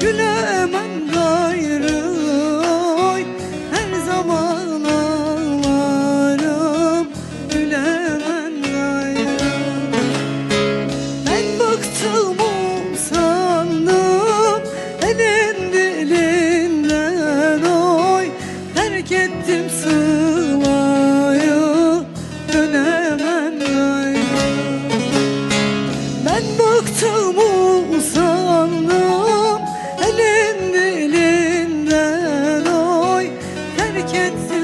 Güler I see.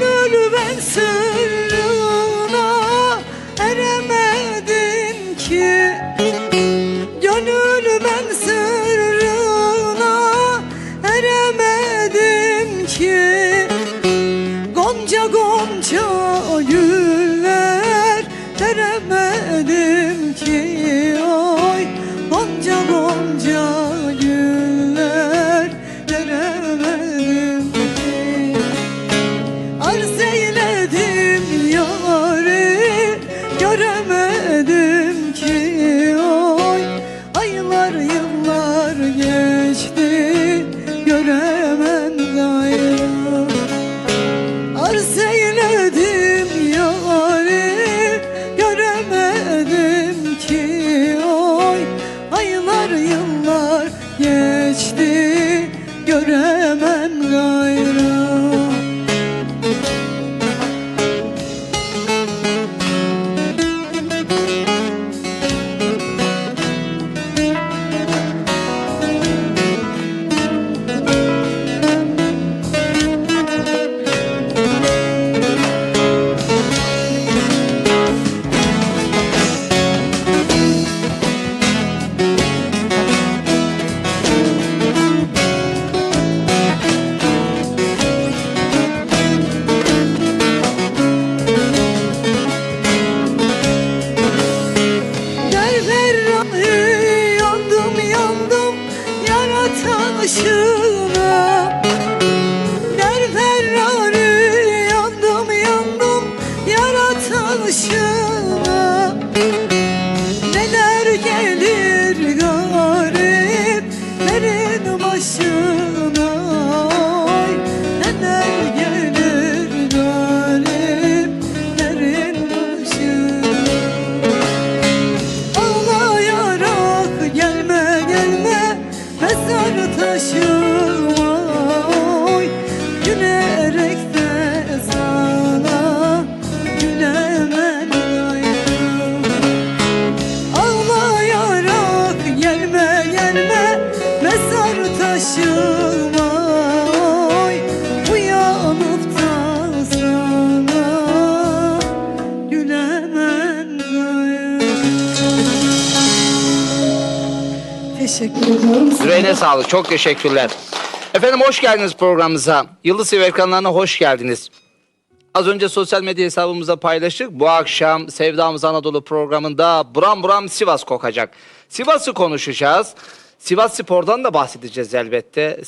Gönül ben sırrına eremedim ki. Gönül ben sırrına eremedim ki. Gonca gonca güller eremedim. göremem to taşıma oy. Yüreğine sağlık. Çok teşekkürler. Efendim hoş geldiniz programımıza. Yıldız TV ekranlarına hoş geldiniz. Az önce sosyal medya hesabımızda paylaştık. Bu akşam Sevdamız Anadolu programında buram buram Sivas kokacak. Sivas'ı konuşacağız. Sivas Spor'dan da bahsedeceğiz elbette.